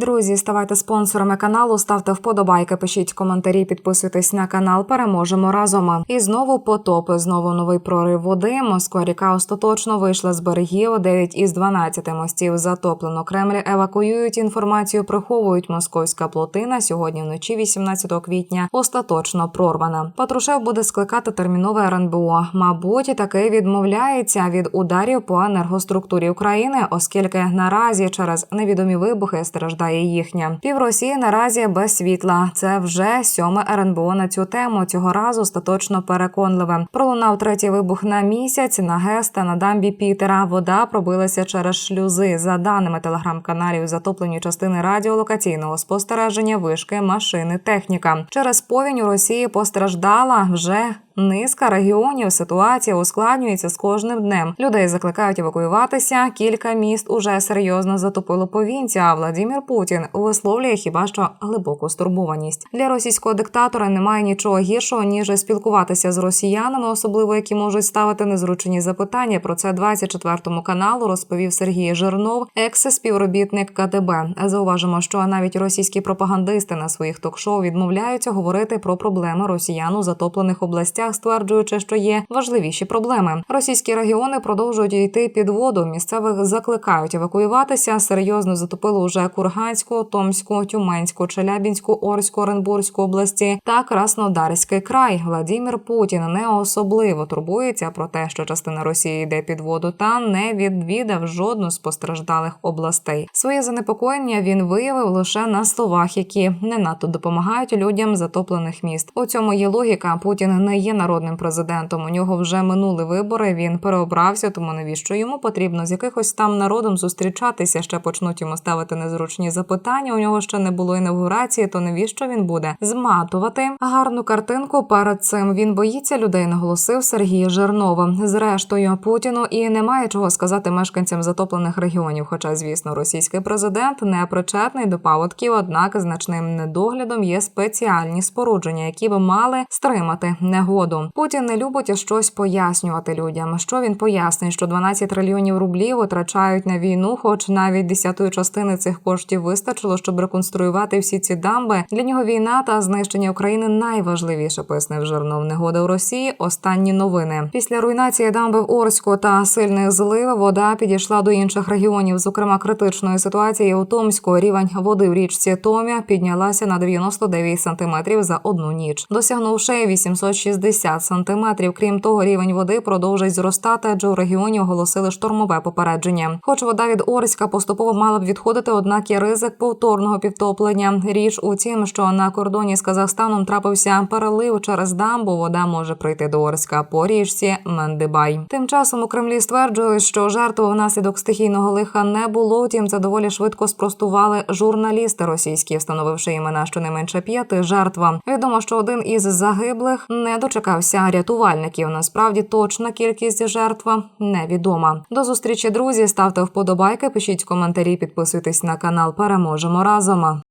Друзі, ставайте спонсорами каналу, ставте вподобайки, пишіть коментарі, підписуйтесь на канал. Переможемо разом. І знову потопи. Знову новий прорив води. Москва ріка остаточно вийшла з берегів. 9 із 12 мостів затоплено. Кремль евакуюють інформацію. Приховують московська плотина. Сьогодні вночі, 18 квітня, остаточно прорвана. Патрушев буде скликати термінове РНБО. Мабуть, таки відмовляється від ударів по енергоструктурі України, оскільки наразі через невідомі вибухи страждає їхня. Пів Росії наразі без світла. Це вже сьоме РНБО на цю тему. Цього разу остаточно переконливе. Пролунав третій вибух на місяць на ГЕС та на дамбі Пітера. Вода пробилася через шлюзи. За даними телеграм-каналів, затоплені частини радіолокаційного спостереження, вишки, машини, техніка. Через повінь у Росії постраждала вже. Низка регіонів ситуація ускладнюється з кожним днем. Людей закликають евакуюватися. Кілька міст уже серйозно затопило повінця. А Владимир Путін висловлює хіба що глибоку стурбованість для російського диктатора. Немає нічого гіршого ніж спілкуватися з росіянами, особливо які можуть ставити незручні запитання. Про це 24 каналу розповів Сергій Жирнов, екс-співробітник КДБ. Зауважимо, що навіть російські пропагандисти на своїх ток-шоу відмовляються говорити про проблеми росіян у затоплених областях, стверджуючи, що є важливіші проблеми. Російські регіони продовжують йти під воду. Місцевих закликають евакуюватися. Серйозно затопило уже Курганську, Томську, Тюменську, Челябінську, Орську, Оренбурзьку області та Краснодарський край. Владимир Путін не особливо турбується про те, що частина Росії йде під воду, та не відвідав жодну з постраждалих областей. Своє занепокоєння він виявив лише на словах, які не надто допомагають людям затоплених міст. У цьому є логіка. Путін не є народним президентом. У нього вже минули вибори. Він переобрався, тому навіщо йому потрібно з якихось там народом зустрічатися? Ще почнуть йому ставити незручні запитання. У нього ще не було інавгурації. То навіщо він буде зматувати гарну картинку? Перед цим він боїться людей, наголосив Сергій Жернова. Зрештою, Путіну і немає чого сказати мешканцям затоплених регіонів. Хоча, звісно, російський президент не причетний до паводків, однак значним недоглядом є спеціальні спорудження, які би мали стримати негоду. Путін не любить щось пояснювати людям. Що він пояснить, що 12 трильйонів рублів витрачають на війну, хоч навіть десятої частини цих коштів вистачило, щоб реконструювати всі ці дамби. Для нього війна та знищення України найважливіше, пояснив Жирнов. Негода у Росії. Останні новини після руйнації дамби в Орську та сильних злив вода підійшла до інших регіонів. Зокрема, критичної ситуації у Томську рівень води в річці Том'я піднялася на 99 сантиметрів за одну ніч, досягнувши 860 сантиметрів. Крім того, рівень води продовжить зростати, адже у регіоні оголосили штормове попередження. Хоч вода від Орська поступово мала б відходити, однак є ризик повторного підтоплення. Річ у тім, що на кордоні з Казахстаном трапився перелив через дамбу. Вода може прийти до Орська по річці Мендибай. Тим часом у Кремлі стверджують, що жертв внаслідок стихійного лиха не було. Втім, це доволі швидко спростували журналісти російські, встановивши імена щонайменше п'яти жертв. Відомо, що один із загиблих не дочекався рятувальників. Насправді точна кількість жертв невідома. До зустрічі, друзі. Ставте вподобайки, пишіть коментарі, підписуйтесь на канал. Переможемо разом.